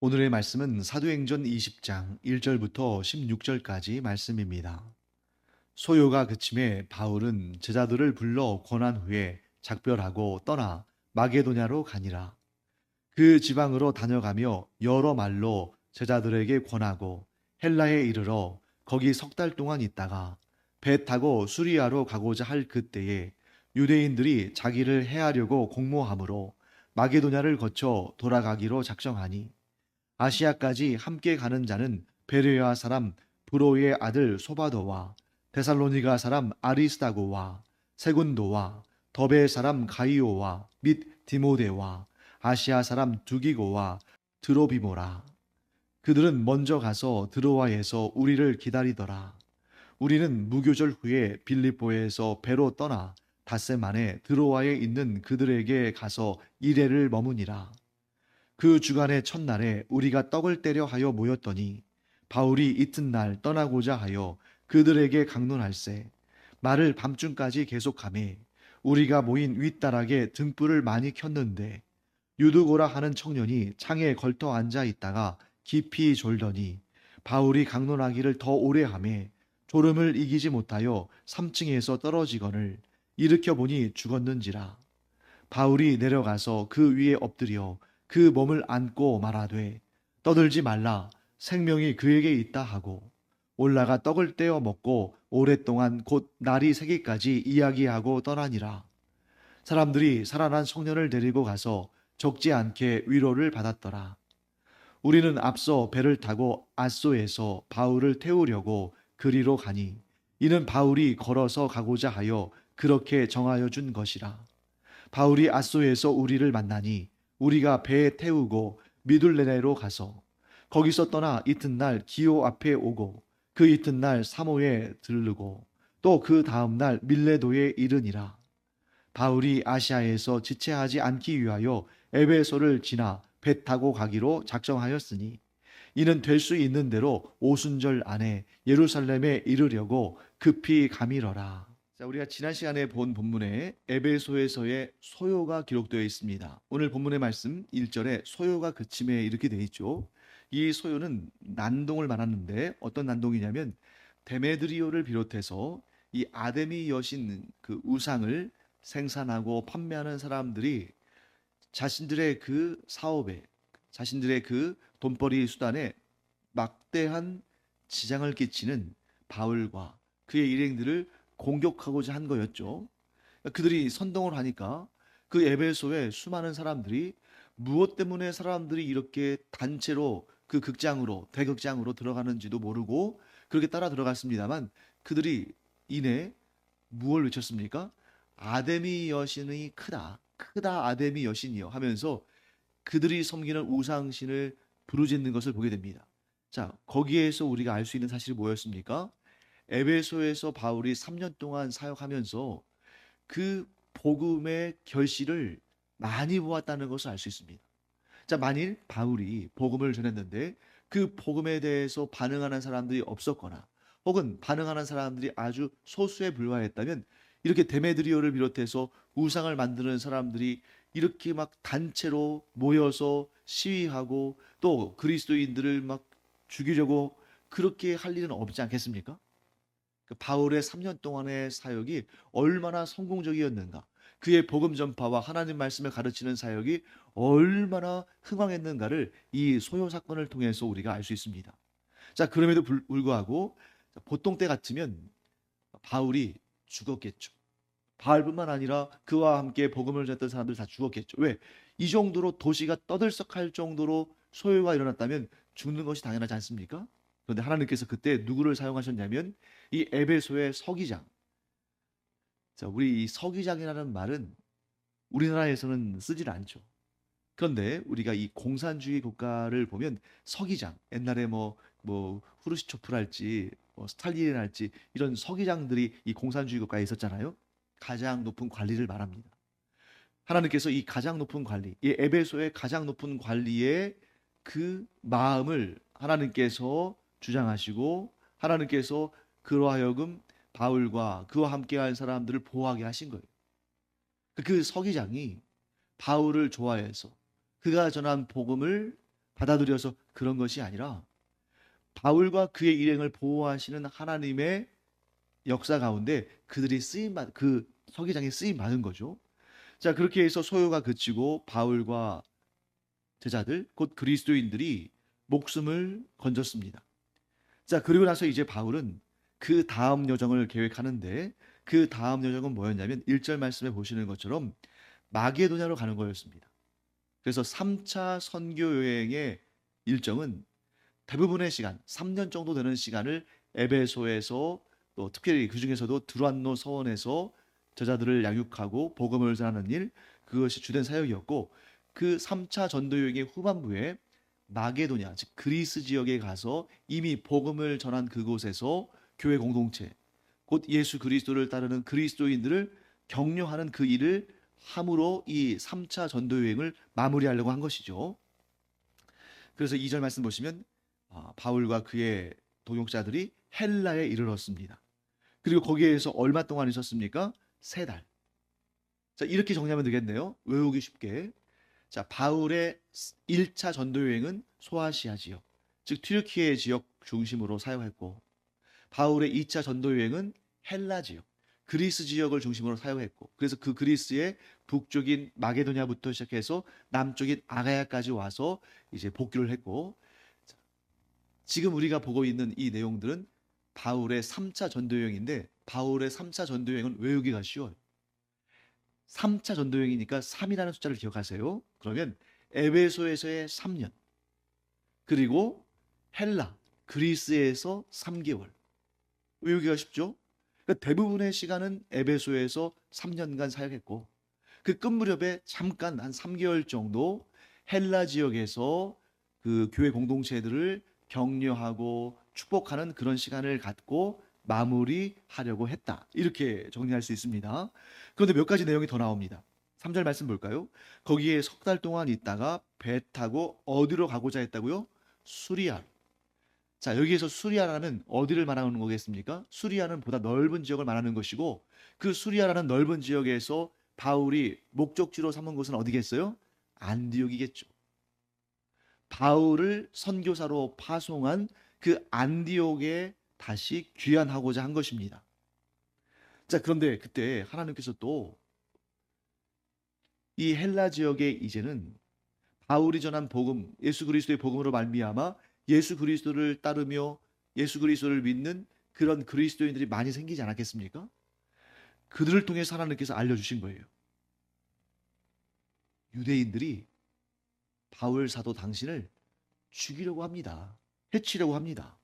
오늘의 말씀은 사도행전 20장 1절부터 16절까지 말씀입니다. 소요가 그침에 바울은 제자들을 불러 권한 후에 작별하고 떠나 마게도냐로 가니라. 그 지방으로 다녀가며 여러 말로 제자들에게 권하고 헬라에 이르러 거기 석 달 동안 있다가 배 타고 수리아로 가고자 할 그때에 유대인들이 자기를 해하려고 공모함으로 마게도냐를 거쳐 돌아가기로 작정하니 아시아까지 함께 가는 자는 베레아 사람 브로의 아들 소바도와 데살로니가 사람 아리스다고와 세군도와 더베 사람 가이오와 및 디모데와 아시아 사람 두기고와 드로비모라. 그들은 먼저 가서 드로아에서 우리를 기다리더라. 우리는 무교절 후에 빌립보에서 배로 떠나 닷새 만에 드로아에 있는 그들에게 가서 이래를 머무니라 그 주간의 첫날에 우리가 떡을 때려 하여 모였더니 바울이 이튿날 떠나고자 하여 그들에게 강론할세. 말을 밤중까지 계속하매 우리가 모인 윗다락에 등불을 많이 켰는데 유두고라 하는 청년이 창에 걸터 앉아 있다가 깊이 졸더니 바울이 강론하기를 더 오래 하매 졸음을 이기지 못하여 3층에서 떨어지거늘 일으켜 보니 죽었는지라. 바울이 내려가서 그 위에 엎드려 그 몸을 안고 말하되 떠들지 말라. 생명이 그에게 있다 하고 올라가 떡을 떼어 먹고 오랫동안 곧 날이 새기까지 이야기하고 떠나니라. 사람들이 살아난 청년을 데리고 가서 적지 않게 위로를 받았더라. 우리는 앞서 배를 타고 아소에서 바울을 태우려고 그리로 가니 이는 바울이 걸어서 가고자 하여 그렇게 정하여 준 것이라. 바울이 아소에서 우리를 만나니 우리가 배에 태우고 미둘레네로 가서 거기서 떠나 이튿날 기오 앞에 오고 그 이튿날 사모에 들르고 또 그 다음날 밀레도에 이르니라. 바울이 아시아에서 지체하지 않기 위하여 에베소를 지나 배 타고 가기로 작정하였으니 이는 될 수 있는 대로 오순절 안에 예루살렘에 이르려고 급히 가미러라. 자, 우리가 지난 시간에 본 본문에 에베소에서의 소요가 기록되어 있습니다. 오늘 본문의 말씀 1절에 소요가 그침에 이렇게 되어 있죠. 이 소요는 난동을 말하는데 어떤 난동이냐면 데메드리오를 비롯해서 이 아데미 여신 그 우상을 생산하고 판매하는 사람들이 자신들의 그 사업에 자신들의 그 돈벌이 수단에 막대한 지장을 끼치는 바울과 그의 일행들을 공격하고자 한 거였죠. 그들이 선동을 하니까 그 에베소에 수많은 사람들이 무엇 때문에 사람들이 이렇게 단체로 그 극장으로 대극장으로 들어가는지도 모르고 그렇게 따라 들어갔습니다만 그들이 이내 무엇을 외쳤습니까? 아데미 여신이 크다. 크다 아데미 여신이요 하면서 그들이 섬기는 우상신을 부르짖는 것을 보게 됩니다. 자, 거기에서 우리가 알 수 있는 사실이 뭐였습니까? 에베소에서 바울이 3년 동안 사역하면서 그 복음의 결실을 많이 보았다는 것을 알 수 있습니다. 자, 만일 바울이 복음을 전했는데 그 복음에 대해서 반응하는 사람들이 없었거나 혹은 반응하는 사람들이 아주 소수에 불과했다면 이렇게 데메드리오를 비롯해서 우상을 만드는 사람들이 이렇게 막 단체로 모여서 시위하고 또 그리스도인들을 막 죽이려고 그렇게 할 일은 없지 않겠습니까? 그 바울의 3년 동안의 사역이 얼마나 성공적이었는가. 그의 복음 전파와 하나님 말씀을 가르치는 사역이 얼마나 흥왕했는가를 이 소요 사건을 통해서 우리가 알 수 있습니다. 자, 그럼에도 불구하고 보통 때 같으면 바울이 죽었겠죠. 바울뿐만 아니라 그와 함께 복음을 전했던 사람들 다 죽었겠죠. 왜? 이 정도로 도시가 떠들썩할 정도로 소요가 일어났다면 죽는 것이 당연하지 않습니까? 그런데 하나님께서 그때 누구를 사용하셨냐면 이 에베소의 서기장. 자, 우리 이 서기장이라는 말은 우리나라에서는 쓰질 않죠. 그런데 우리가 이 공산주의 국가를 보면 서기장, 옛날에 뭐, 뭐, 후르시초프랄지, 뭐 스탈린할지 이런 서기장들이 이 공산주의 국가에 있었잖아요. 가장 높은 관리를 말합니다. 하나님께서 이 가장 높은 관리, 이 에베소의 가장 높은 관리의 그 마음을 하나님께서 주장하시고 하나님께서 그로 하여금 바울과 그와 함께한 사람들을 보호하게 하신 거예요. 그 서기장이 바울을 좋아해서 그가 전한 복음을 받아들여서 그런 것이 아니라 바울과 그의 일행을 보호하시는 하나님의 역사 가운데 그들이 쓰임 받, 그 서기장에 쓰임 받은 거죠. 자, 그렇게 해서 소요가 그치고 바울과 제자들, 곧 그리스도인들이 목숨을 건졌습니다. 자, 그리고 나서 이제 바울은 그 다음 여정을 계획하는데 그 다음 여정은 뭐였냐면 1절 말씀에 보시는 것처럼 마게도냐로 가는 거였습니다. 그래서 3차 선교 여행의 일정은 대부분의 시간, 3년 정도 되는 시간을 에베소에서 또 특별히 그 중에서도 드루안노 서원에서 저자들을 양육하고 복음을 전하는 일 그것이 주된 사역이었고 그 3차 전도 여행의 후반부에 마게도냐 즉 그리스 지역에 가서 이미 복음을 전한 그곳에서 교회 공동체 곧 예수 그리스도를 따르는 그리스도인들을 격려하는 그 일을 함으로 이 3차 전도 여행을 마무리하려고 한 것이죠. 그래서 2절 말씀 보시면 아, 바울과 그의 동역자들이 헬라에 이르렀습니다. 그리고 거기에서 얼마 동안 있었습니까? 세 달. 자, 이렇게 정리하면 되겠네요. 외우기 쉽게. 자, 바울의 1차 전도 여행은 소아시아 지역, 즉 튀르키예 지역 중심으로 사용했고 바울의 2차 전도 여행은 헬라 지역, 그리스 지역을 중심으로 사용했고 그래서 그 그리스의 북쪽인 마게도냐부터 시작해서 남쪽인 아가야까지 와서 이제 복귀를 했고 지금 우리가 보고 있는 이 내용들은 바울의 3차 전도 여행인데 바울의 3차 전도 여행은 외우기가 쉬워요. 3차 전도 여행이니까 3이라는 숫자를 기억하세요. 그러면 에베소에서의 3년 그리고 헬라 그리스에서 3개월 외우기가 쉽죠? 그러니까 대부분의 시간은 에베소에서 3년간 사역했고 그 끝 무렵에 잠깐 한 3개월 정도 헬라 지역에서 그 교회 공동체들을 격려하고 축복하는 그런 시간을 갖고 마무리하려고 했다. 이렇게 정리할 수 있습니다. 그런데 몇 가지 내용이 더 나옵니다. 3절 말씀 볼까요? 거기에 석 달 동안 있다가 배 타고 어디로 가고자 했다고요? 수리아. 자, 여기에서 수리아라는 어디를 말하는 거겠습니까? 수리아는 보다 넓은 지역을 말하는 것이고 그 수리아라는 넓은 지역에서 바울이 목적지로 삼은 곳은 어디겠어요? 안디옥이겠죠. 바울을 선교사로 파송한 그 안디옥에 다시 귀환하고자 한 것입니다. 자, 그런데 그때 하나님께서 또 이 헬라 지역에 이제는 바울이 전한 복음, 예수 그리스도의 복음으로 말미암아 예수 그리스도를 따르며 예수 그리스도를 믿는 그런 그리스도인들이 많이 생기지 않았겠습니까? 그들을 통해서 하나님께서 알려주신 거예요. 유대인들이 바울 사도 당신을 죽이려고 합니다. 해치려고 합니다.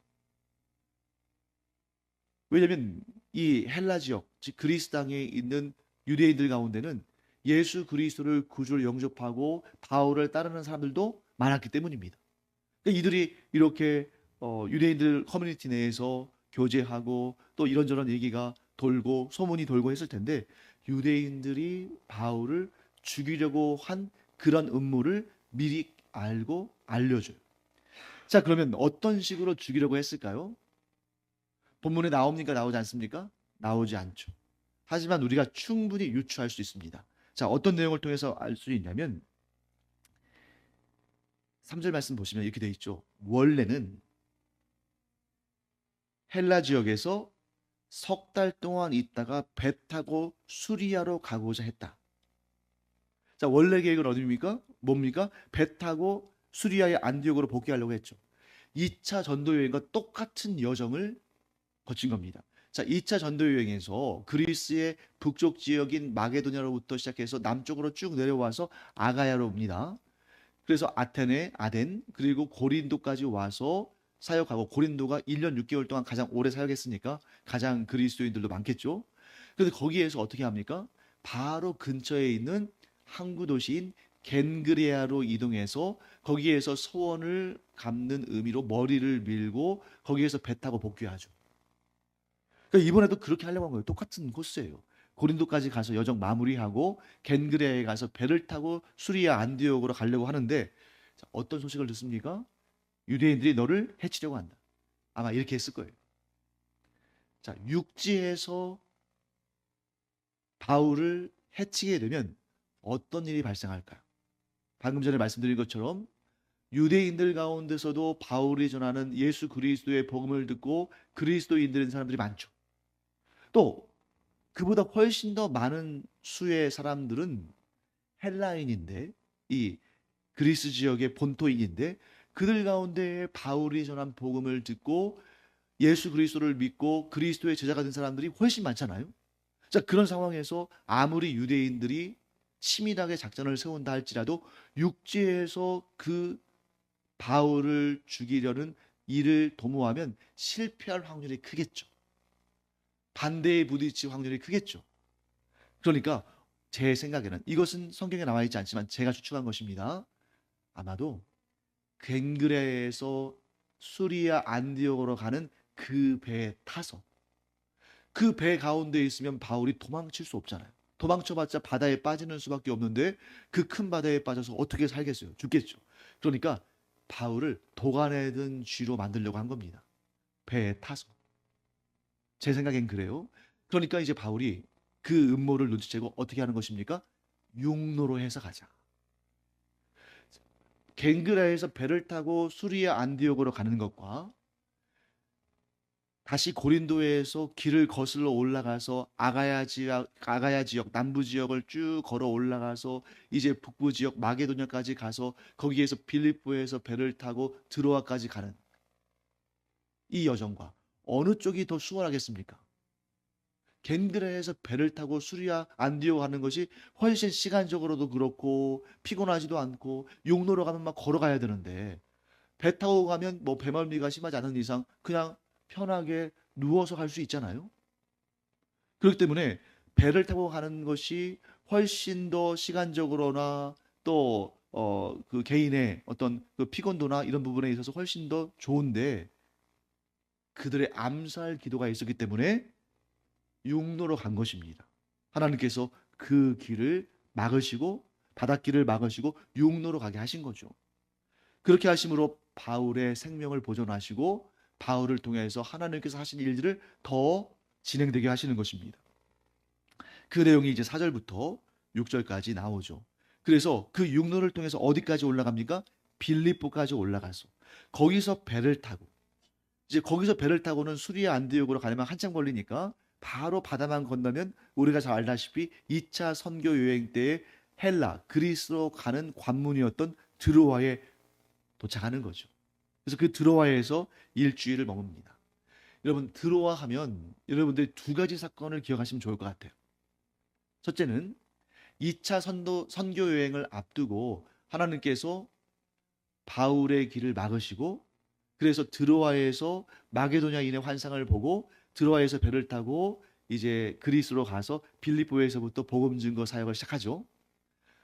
왜냐하면 이 헬라 지역, 즉 그리스 땅에 있는 유대인들 가운데는 예수 그리스도를 구주를 영접하고 바울을 따르는 사람들도 많았기 때문입니다. 그러니까 이들이 이렇게 어, 유대인들 커뮤니티 내에서 교제하고 또 이런저런 얘기가 돌고 소문이 돌고 했을 텐데 유대인들이 바울을 죽이려고 한 그런 음모를 미리 알고 알려줘요. 자, 그러면 어떤 식으로 죽이려고 했을까요? 본문에 나옵니까? 나오지 않습니까? 나오지 않죠. 하지만 우리가 충분히 유추할 수 있습니다. 자, 어떤 내용을 통해서 알 수 있냐면 3절 말씀 보시면 이렇게 돼 있죠. 원래는 헬라 지역에서 석 달 동안 있다가 배 타고 수리아로 가고자 했다. 자, 원래 계획은 어디입니까? 뭡니까? 배 타고 수리아의 안디옥으로 복귀하려고 했죠. 2차 전도 여행과 똑같은 여정을 거친 겁니다. 자, 2차 전도 여행에서 그리스의 북쪽 지역인 마게도냐로부터 시작해서 남쪽으로 쭉 내려와서 아가야로 옵니다. 그래서 아테네, 아덴, 그리고 고린도까지 와서 사역하고 고린도가 1년 6개월 동안 가장 오래 사역했으니까 가장 그리스도인들도 많겠죠. 그런데 거기에서 어떻게 합니까? 바로 근처에 있는 항구 도시인 겐그레아로 이동해서 거기에서 소원을 갚는 의미로 머리를 밀고 거기에서 배 타고 복귀하죠. 그러니까 이번에도 그렇게 하려고 한 거예요. 똑같은 코스예요. 고린도까지 가서 여정 마무리하고 겐그레아에 가서 배를 타고 수리아 안디옥으로 가려고 하는데 어떤 소식을 듣습니까? 유대인들이 너를 해치려고 한다. 아마 이렇게 했을 거예요. 자, 육지에서 바울을 해치게 되면 어떤 일이 발생할까요? 방금 전에 말씀드린 것처럼 유대인들 가운데서도 바울이 전하는 예수 그리스도의 복음을 듣고 그리스도인들인 사람들이 많죠. 또 그보다 훨씬 더 많은 수의 사람들은 헬라인인데 이 그리스 지역의 본토인인데 그들 가운데 바울이 전한 복음을 듣고 예수 그리스도를 믿고 그리스도의 제자가 된 사람들이 훨씬 많잖아요. 자, 그런 상황에서 아무리 유대인들이 치밀하게 작전을 세운다 할지라도 육지에서 그 바울을 죽이려는 일을 도모하면 실패할 확률이 크겠죠. 반대에 부딪힐 확률이 크겠죠. 그러니까 제 생각에는 이것은 성경에 나와 있지 않지만 제가 추측한 것입니다. 아마도 괭그레에서 수리아 안디옥으로 가는 그 배에 타서 그 배 가운데 있으면 바울이 도망칠 수 없잖아요. 도망쳐봤자 바다에 빠지는 수밖에 없는데 그 큰 바다에 빠져서 어떻게 살겠어요? 죽겠죠. 그러니까 바울을 도간에 든 쥐로 만들려고 한 겁니다. 배에 타서. 제 생각엔 그래요. 그러니까 이제 바울이 그 음모를 눈치채고 어떻게 하는 것입니까? 육로로 해서 가자. 갱그라에서 배를 타고 수리아 안디옥으로 가는 것과 다시 고린도에서 길을 거슬러 올라가서 아가야 지역, 아가야 지역, 남부 지역을 쭉 걸어 올라가서 이제 북부 지역 마게도냐까지 가서 거기에서 빌립보에서 배를 타고 드로아까지 가는 이 여정과 어느 쪽이 더 수월하겠습니까? 겐드레에서 배를 타고 수리아 안디오 가는 것이 훨씬 시간적으로도 그렇고 피곤하지도 않고 용로로 가면 막 걸어가야 되는데 배 타고 가면 뭐 배멀미가 심하지 않은 이상 그냥 편하게 누워서 갈 수 있잖아요. 그렇기 때문에 배를 타고 가는 것이 훨씬 더 시간적으로나 또 어 그 개인의 어떤 그 피곤도나 이런 부분에 있어서 훨씬 더 좋은데 그들의 암살 기도가 있었기 때문에 육로로 간 것입니다. 하나님께서 그 길을 막으시고 바닷길을 막으시고 육로로 가게 하신 거죠. 그렇게 하심으로 바울의 생명을 보존하시고 바울을 통해서 하나님께서 하신 일들을 더 진행되게 하시는 것입니다. 그 내용이 이제 4절부터 6절까지 나오죠. 그래서 그 육로를 통해서 어디까지 올라갑니까? 빌립보까지 올라가서 거기서 배를 타고 이제 거기서 배를 타고는 수리아 안디옥으로 가려면 한참 걸리니까 바로 바다만 건너면 우리가 잘 알다시피 2차 선교 여행 때에 헬라 그리스로 가는 관문이었던 드로아에 도착하는 거죠. 그래서 그 드로아에서 일주일을 머뭅니다. 여러분 드로아 하면 여러분들 두 가지 사건을 기억하시면 좋을 것 같아요. 첫째는 2차 선도, 선교 여행을 앞두고 하나님께서 바울의 길을 막으시고 그래서 드로아에서 마게도냐인의 환상을 보고 드로아에서 배를 타고 이제 그리스로 가서 빌립보에서부터 복음 증거 사역을 시작하죠.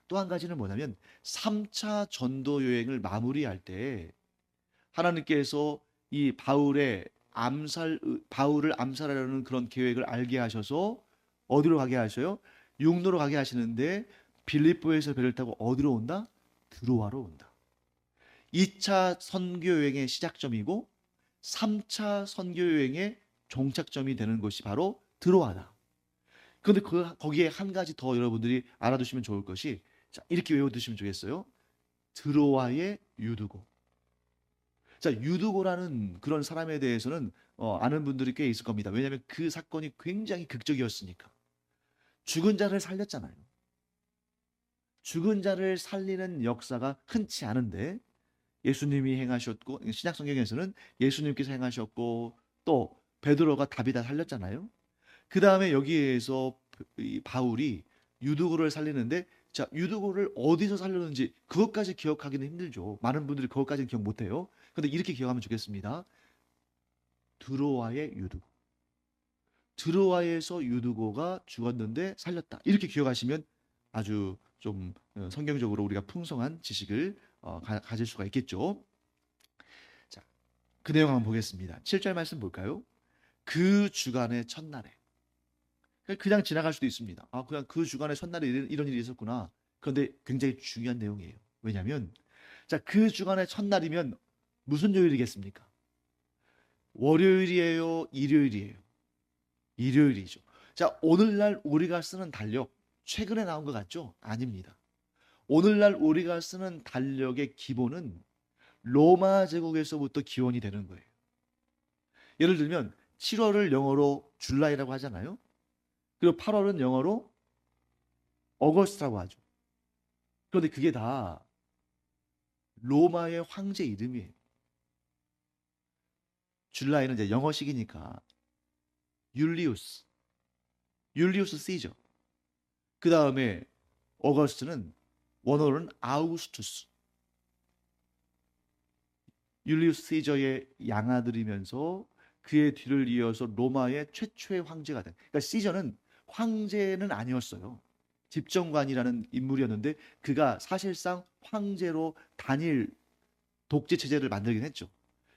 또 한 가지는 뭐냐면 3차 전도 여행을 마무리할 때 하나님께서 이 바울의 암살 바울을 암살하려는 그런 계획을 알게 하셔서 어디로 가게 하셔요? 육로로 가게 하시는데 빌립보에서 배를 타고 어디로 온다? 드로아로 온다. 2차 선교 여행의 시작점이고 3차 선교 여행의 종착점이 되는 것이 바로 드로아다. 그런데 그 거기에 한 가지 더 여러분들이 알아두시면 좋을 것이 자, 이렇게 외워두시면 좋겠어요. 드로아의 유두고. 자, 유두고라는 그런 사람에 대해서는 어, 아는 분들이 꽤 있을 겁니다. 왜냐하면 그 사건이 굉장히 극적이었으니까. 죽은 자를 살렸잖아요. 죽은 자를 살리는 역사가 흔치 않은데 예수님이 행하셨고 신약 성경에서는 예수님께서 행하셨고 또 베드로가 다비다 살렸잖아요. 그 다음에 여기에서 이 바울이 유두고를 살리는데 자 유두고를 어디서 살렸는지 그것까지 기억하기는 힘들죠. 많은 분들이 그것까지는 기억 못해요. 근데 이렇게 기억하면 좋겠습니다. 드로아의 유두고. 드로아에서 유두고가 죽었는데 살렸다. 이렇게 기억하시면 아주 좀 어, 성경적으로 우리가 풍성한 지식을 어, 가, 가질 수가 있겠죠. 자, 그 내용 한번 보겠습니다. 7절 말씀 볼까요? 그 주간의 첫날에 그냥 지나갈 수도 있습니다. 아, 그냥 그 주간의 첫날에 이런, 이런 일이 있었구나. 그런데 굉장히 중요한 내용이에요. 왜냐하면 자, 그 주간의 첫날이면 무슨 요일이겠습니까? 월요일이에요, 일요일이에요. 일요일이죠. 자, 오늘날 우리가 쓰는 달력 최근에 나온 것 같죠? 아닙니다. 오늘날 우리가 쓰는 달력의 기본은 로마 제국에서부터 기원이 되는 거예요. 예를 들면 7월을 영어로 줄라이라고 하잖아요. 그리고 8월은 영어로 어거스트라고 하죠. 그런데 그게 다 로마의 황제 이름이에요. 줄라이는 이제 영어식이니까 율리우스, 율리우스 시저. 그 다음에 어거스트는 원어로는 아우구스투스. 율리우스 시저의 양아들이면서 그의 뒤를 이어서 로마의 최초의 황제가 된. 그러니까 시저는 황제는 아니었어요. 집정관이라는 인물이었는데 그가 사실상 황제로 단일 독재 체제를 만들긴 했죠.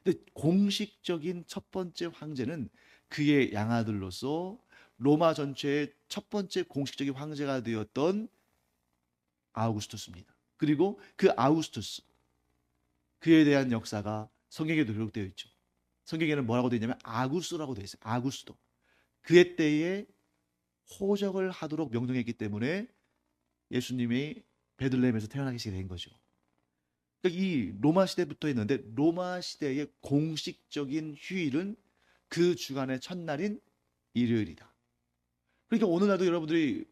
근데 공식적인 첫 번째 황제는 그의 양아들로서 로마 전체의 첫 번째 공식적인 황제가 되었던 아우구스투스입니다. 그리고 그 아우구스투스 그에 대한 역사가 성경에도 기록되어 있죠. 성경에는 뭐라고 되어 있냐면 아구스라고 되어 있어요. 아구스도. 그의 때에 호적을 하도록 명령했기 때문에 예수님이 베들레헴에서 태어나시게 된 거죠. 그러니까 이 로마 시대부터 했는데 로마 시대의 공식적인 휴일은 그 주간의 첫날인 일요일이다. 그러니까 오늘날도 여러분들이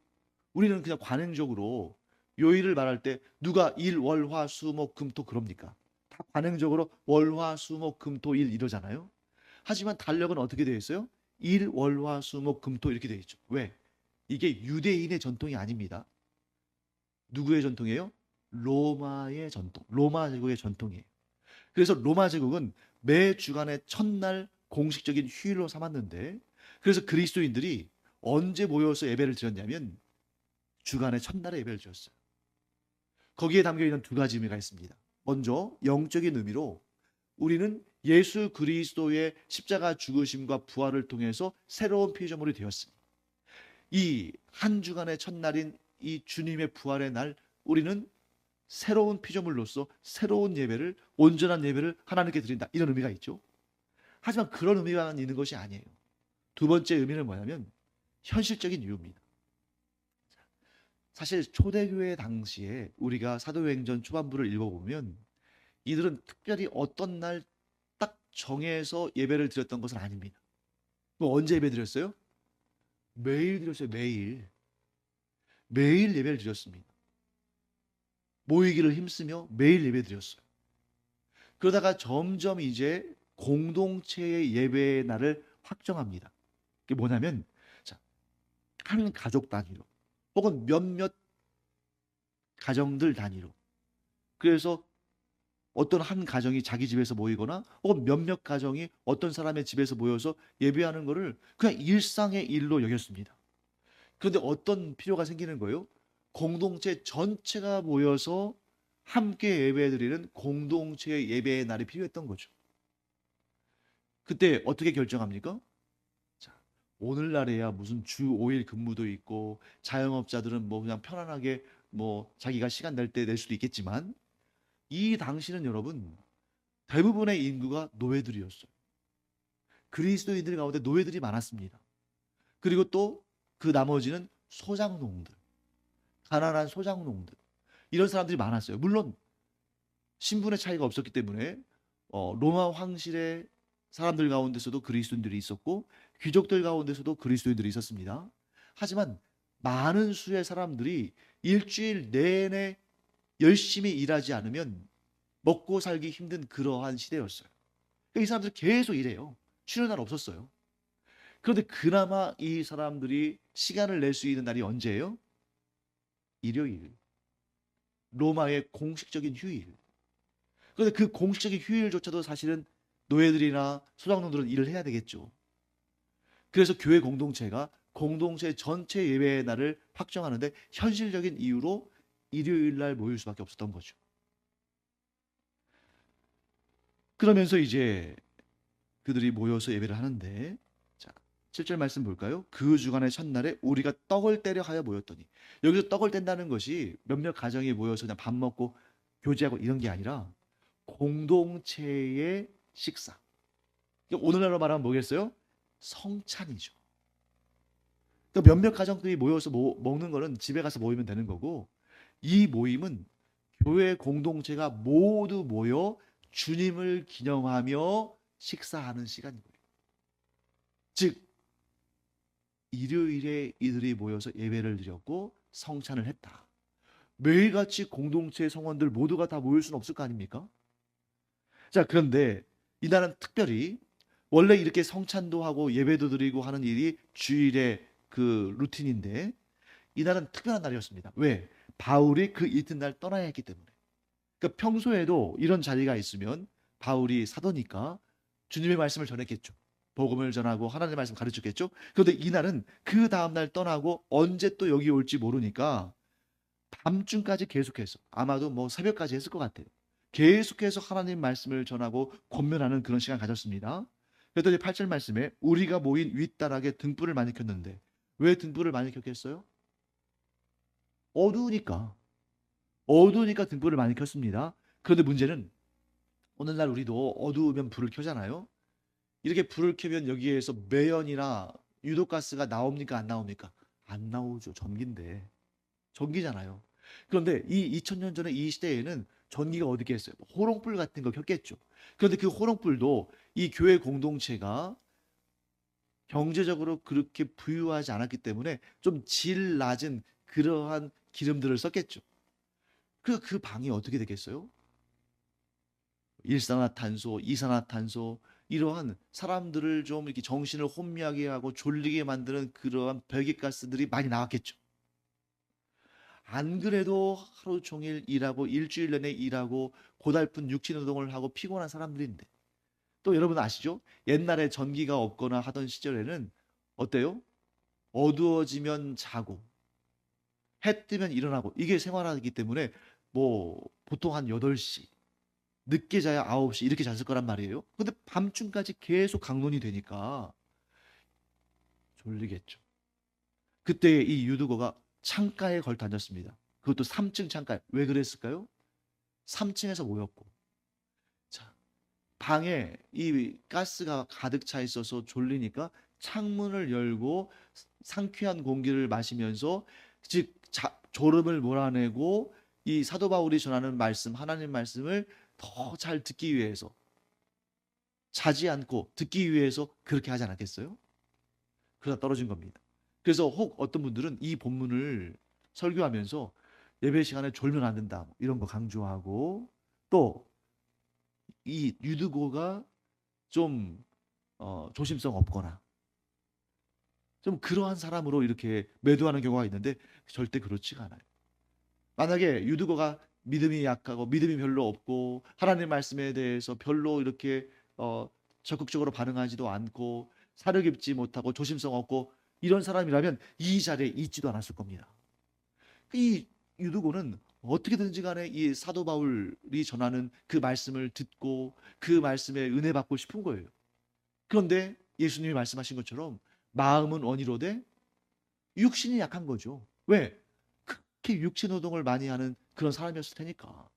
우리는 그냥 관행적으로 요일을 말할 때 누가 일, 월, 화, 수, 목, 금, 토 그럽니까? 다 관행적으로 월, 화, 수, 목, 금, 토, 일 이러잖아요. 하지만 달력은 어떻게 되어 있어요? 일, 월, 화, 수, 목, 금, 토 이렇게 되어 있죠. 왜? 이게 유대인의 전통이 아닙니다. 누구의 전통이에요? 로마의 전통, 로마 제국의 전통이에요. 그래서 로마 제국은 매 주간의 첫날 공식적인 휴일로 삼았는데, 그래서 그리스도인들이 언제 모여서 예배를 드렸냐면 주간의 첫날에 예배를 드렸어요. 거기에 담겨 있는 두 가지 의미가 있습니다. 먼저 영적인 의미로 우리는 예수 그리스도의 십자가 죽으심과 부활을 통해서 새로운 피조물이 되었습니다. 이 한 주간의 첫날인 이 주님의 부활의 날 우리는 새로운 피조물로서 새로운 예배를 온전한 예배를 하나님께 드린다 이런 의미가 있죠. 하지만 그런 의미가 있는 것이 아니에요. 두 번째 의미는 뭐냐면 현실적인 이유입니다. 사실 초대교회 당시에 우리가 사도행전 초반부를 읽어보면 이들은 특별히 어떤 날 딱 정해서 예배를 드렸던 것은 아닙니다. 뭐 언제 예배 드렸어요? 매일 드렸어요. 매일. 매일 예배를 드렸습니다. 모이기를 힘쓰며 매일 예배 드렸어요. 그러다가 점점 이제 공동체의 예배의 날을 확정합니다. 그게 뭐냐면 자, 한 가족 단위로 혹은 몇몇 가정들 단위로 그래서 어떤 한 가정이 자기 집에서 모이거나 혹은 몇몇 가정이 어떤 사람의 집에서 모여서 예배하는 것을 그냥 일상의 일로 여겼습니다. 그런데 어떤 필요가 생기는 거예요? 공동체 전체가 모여서 함께 예배드리는 공동체 예배의 날이 필요했던 거죠. 그때 어떻게 결정합니까? 자, 오늘날에야 무슨 주 5일 근무도 있고 자영업자들은 뭐 그냥 편안하게 뭐 자기가 시간 낼때낼 수도 있겠지만 이 당시는 여러분 대부분의 인구가 노예들이었어요. 그리스도인들 가운데 노예들이 많았습니다. 그리고 또 그 나머지는 소장농들, 가난한 소장농들 이런 사람들이 많았어요. 물론 신분의 차이가 없었기 때문에 어, 로마 황실의 사람들 가운데서도 그리스도인들이 있었고 귀족들 가운데서도 그리스도인들이 있었습니다. 하지만 많은 수의 사람들이 일주일 내내 열심히 일하지 않으면 먹고 살기 힘든 그러한 시대였어요. 그러니까 이 사람들 계속 일해요. 쉬는 날 없었어요. 그런데 그나마 이 사람들이 시간을 낼 수 있는 날이 언제예요? 일요일. 로마의 공식적인 휴일. 그런데 그 공식적인 휴일조차도 사실은 노예들이나 소장농들은 일을 해야 되겠죠. 그래서 교회 공동체가 공동체 전체 예배의 날을 확정하는데 현실적인 이유로 일요일 날 모일 수밖에 없었던 거죠. 그러면서 이제 그들이 모여서 예배를 하는데 자, 7절 말씀 볼까요? 그 주간의 첫날에 우리가 떡을 떼려 하여 모였더니 여기서 떡을 뗀다는 것이 몇몇 가정이 모여서 그냥 밥 먹고 교제하고 이런 게 아니라 공동체의 식사. 오늘날로 말하면 뭐겠어요? 성찬이죠. 그러니까 몇몇 가정들이 모여서 모, 먹는 거는 집에 가서 모이면 되는 거고 이 모임은 교회 공동체가 모두 모여 주님을 기념하며 식사하는 시간인 거예요. 즉 일요일에 이들이 모여서 예배를 드렸고 성찬을 했다. 매일같이 공동체 성원들 모두가 다 모일 수는 없을 거 아닙니까? 자, 그런데 이날은 특별히 원래 이렇게 성찬도 하고 예배도 드리고 하는 일이 주일의 그 루틴인데 이날은 특별한 날이었습니다. 왜? 바울이 그 이튿날 떠나야 했기 때문에. 그러니까 평소에도 이런 자리가 있으면 바울이 사도니까 주님의 말씀을 전했겠죠. 복음을 전하고 하나님의 말씀 가르쳤겠죠. 그런데 이날은 그 다음날 떠나고 언제 또 여기 올지 모르니까 밤중까지 계속해서 아마도 뭐 새벽까지 했을 것 같아요. 계속해서 하나님 말씀을 전하고 권면하는 그런 시간 가졌습니다. 그랬더니 8절 말씀에 우리가 모인 윗다락에 등불을 많이 켰는데 왜 등불을 많이 켰겠어요? 어두우니까. 어두우니까 등불을 많이 켰습니다. 그런데 문제는 오늘날 우리도 어두우면 불을 켜잖아요. 이렇게 불을 켜면 여기에서 매연이나 유독가스가 나옵니까 안 나옵니까? 안 나오죠. 전기인데. 전기잖아요. 그런데 이 2000년 전에 이 시대에는 전기가 어디 있겠어요? 호롱불 같은 거 켰겠죠. 그런데 그 호롱불도 이 교회 공동체가 경제적으로 그렇게 부유하지 않았기 때문에 좀 질 낮은 그러한 기름들을 썼겠죠. 그, 그 방이 어떻게 되겠어요? 일산화탄소, 이산화탄소, 이러한 사람들을 좀 이렇게 정신을 혼미하게 하고 졸리게 만드는 그러한 배기가스들이 많이 나왔겠죠. 안 그래도 하루 종일 일하고 일주일 내내 일하고 고달픈 육체 노동을 하고 피곤한 사람들인데 또 여러분 아시죠? 옛날에 전기가 없거나 하던 시절에는 어때요? 어두워지면 자고 해 뜨면 일어나고 이게 생활하기 때문에 뭐 보통 한 8시 늦게 자야 9시 이렇게 잤을 거란 말이에요. 근데 밤중까지 계속 강론이 되니까 졸리겠죠. 그때 이 유두거가 창가에 걸터 앉았습니다. 그것도 3층 창가에. 왜 그랬을까요? 3층에서 모였고. 자, 방에 이 가스가 가득 차 있어서 졸리니까 창문을 열고 상쾌한 공기를 마시면서 즉 자, 졸음을 몰아내고 이 사도 바울이 전하는 말씀, 하나님 말씀을 더 잘 듣기 위해서 자지 않고 듣기 위해서 그렇게 하지 않았겠어요? 그러다 떨어진 겁니다. 그래서 혹 어떤 분들은 이 본문을 설교하면서 예배 시간에 졸면 안 된다 뭐 이런 거 강조하고 또 이 유드고가 좀 어, 조심성 없거나 좀 그러한 사람으로 이렇게 매도하는 경우가 있는데 절대 그렇지가 않아요. 만약에 유드고가 믿음이 약하고 믿음이 별로 없고 하나님 말씀에 대해서 별로 이렇게 어, 적극적으로 반응하지도 않고 사려 깊지 못하고 조심성 없고 이런 사람이라면 이 자리에 있지도 않았을 겁니다. 이 유두고는 어떻게든지 간에 이 사도 바울이 전하는 그 말씀을 듣고 그 말씀에 은혜 받고 싶은 거예요. 그런데 예수님이 말씀하신 것처럼 마음은 원이로되 육신이 약한 거죠. 왜? 그렇게 육신 노동을 많이 하는 그런 사람이었을 테니까.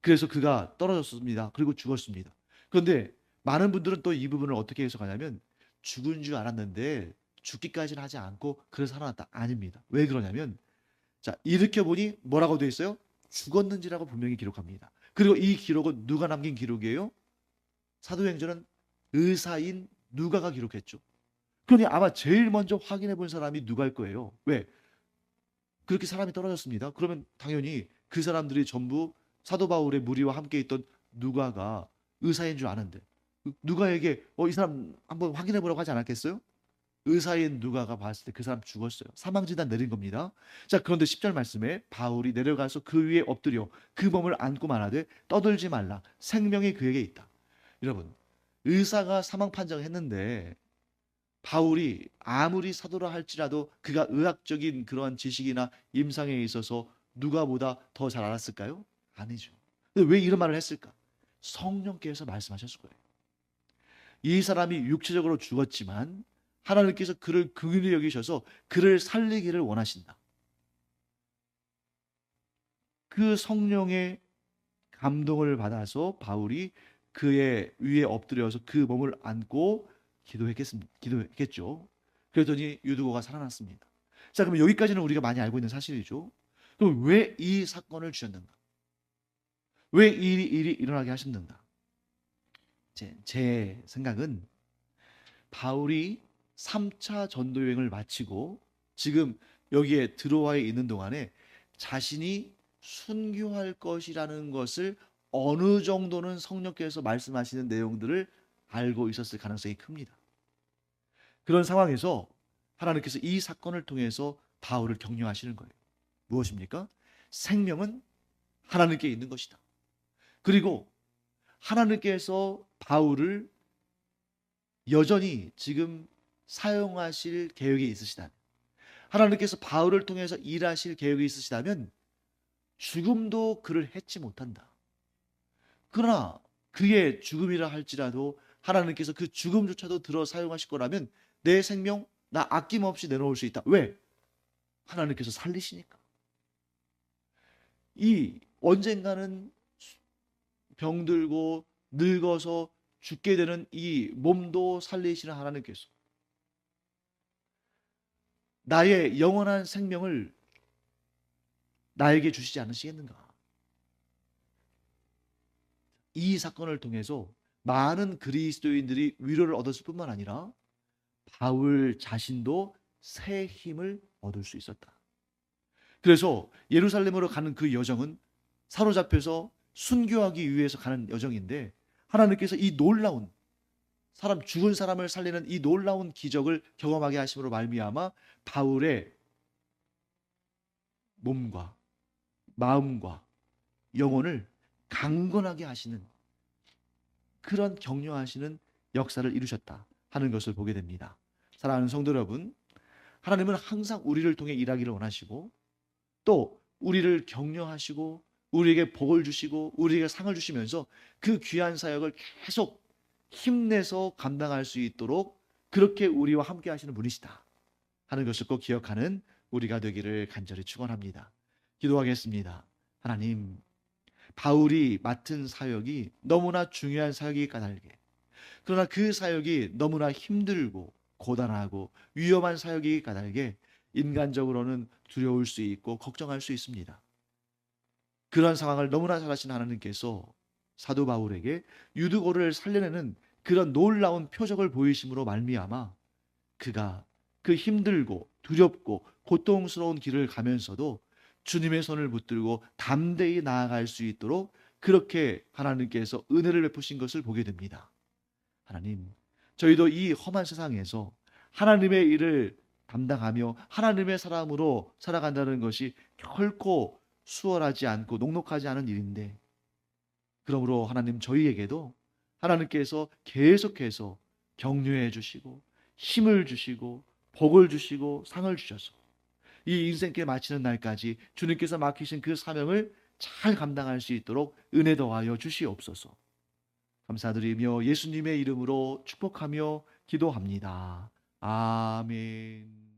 그래서 그가 떨어졌습니다. 그리고 죽었습니다. 그런데 많은 분들은 또 이 부분을 어떻게 해석하냐면 죽은 줄 알았는데 죽기까지는 하지 않고 그래서 살아났다. 아닙니다. 왜 그러냐면 자, 일으켜 보니 뭐라고 되어 있어요? 죽었는지라고 분명히 기록합니다. 그리고 이 기록은 누가 남긴 기록이에요? 사도행전은 의사인 누가가 기록했죠. 그러니 아마 제일 먼저 확인해 본 사람이 누가일 거예요. 왜? 그렇게 사람이 떨어졌습니다. 그러면 당연히 그 사람들이 전부 사도 바울의 무리와 함께 있던 누가가 의사인 줄 아는데 누가에게 어, 이 사람 한번 확인해 보라고 하지 않았겠어요? 의사인 누가가 봤을 때 그 사람 죽었어요. 사망진단 내린 겁니다. 자, 그런데 10절 말씀에 바울이 내려가서 그 위에 엎드려 그 몸을 안고 말하되 떠들지 말라. 생명이 그에게 있다. 여러분, 의사가 사망 판정을 했는데 바울이 아무리 사도라 할지라도 그가 의학적인 그러한 지식이나 임상에 있어서 누가보다 더 잘 알았을까요? 아니죠. 근데 왜 이런 말을 했을까? 성령께서 말씀하셨을 거예요. 이 사람이 육체적으로 죽었지만 하나님께서 그를 긍휼히 여기셔서 그를 살리기를 원하신다. 그 성령의 감동을 받아서 바울이 그의 위에 엎드려서 그 몸을 안고 기도했겠습니다. 기도했겠죠. 그랬더니 유두고가 살아났습니다. 자, 그럼 여기까지는 우리가 많이 알고 있는 사실이죠. 그럼 왜 이 사건을 주셨는가? 왜 이 일이, 일어나게 하셨는가? 제, 제 생각은 바울이 3차 전도 여행을 마치고 지금 여기에 들어와 있는 동안에 자신이 순교할 것이라는 것을 어느 정도는 성령께서 말씀하시는 내용들을 알고 있었을 가능성이 큽니다. 그런 상황에서 하나님께서 이 사건을 통해서 바울을 격려하시는 거예요. 무엇입니까? 생명은 하나님께 있는 것이다. 그리고 하나님께서 바울을 여전히 지금 사용하실 계획이 있으시다. 하나님께서 바울을 통해서 일하실 계획이 있으시다면 죽음도 그를 해치 못한다. 그러나 그의 죽음이라 할지라도 하나님께서 그 죽음조차도 들어 사용하실 거라면 내 생명 나 아낌없이 내놓을 수 있다. 왜? 하나님께서 살리시니까. 이 언젠가는 병들고 늙어서 죽게 되는 이 몸도 살리시는 하나님께서 나의 영원한 생명을 나에게 주시지 않으시겠는가? 이 사건을 통해서 많은 그리스도인들이 위로를 얻었을 뿐만 아니라 바울 자신도 새 힘을 얻을 수 있었다. 그래서 예루살렘으로 가는 그 여정은 사로잡혀서 순교하기 위해서 가는 여정인데 하나님께서 이 놀라운 사람 죽은 사람을 살리는 이 놀라운 기적을 경험하게 하심으로 말미암아 바울의 몸과 마음과 영혼을 강건하게 하시는 그런 격려하시는 역사를 이루셨다 하는 것을 보게 됩니다. 사랑하는 성도 여러분, 하나님은 항상 우리를 통해 일하기를 원하시고 또 우리를 격려하시고 우리에게 복을 주시고 우리에게 상을 주시면서 그 귀한 사역을 계속 힘내서 감당할 수 있도록 그렇게 우리와 함께 하시는 분이시다 하는 것을 꼭 기억하는 우리가 되기를 간절히 축원합니다. 기도하겠습니다. 하나님, 바울이 맡은 사역이 너무나 중요한 사역이 까닭에 그러나 그 사역이 너무나 힘들고 고단하고 위험한 사역이 까닭에 인간적으로는 두려울 수 있고 걱정할 수 있습니다. 그러한 상황을 너무나 잘 아시는 하나님께서 사도 바울에게 유두고를 살려내는 그런 놀라운 표적을 보이심으로 말미암아 그가 그 힘들고 두렵고 고통스러운 길을 가면서도 주님의 손을 붙들고 담대히 나아갈 수 있도록 그렇게 하나님께서 은혜를 베푸신 것을 보게 됩니다. 하나님, 저희도 이 험한 세상에서 하나님의 일을 담당하며 하나님의 사람으로 살아간다는 것이 결코 수월하지 않고 녹록하지 않은 일인데 그러므로 하나님 저희에게도 하나님께서 계속해서 격려해 주시고 힘을 주시고 복을 주시고 상을 주셔서 이 인생길 마치는 날까지 주님께서 맡기신 그 사명을 잘 감당할 수 있도록 은혜 더하여 주시옵소서. 감사드리며 예수님의 이름으로 축복하며 기도합니다. 아멘.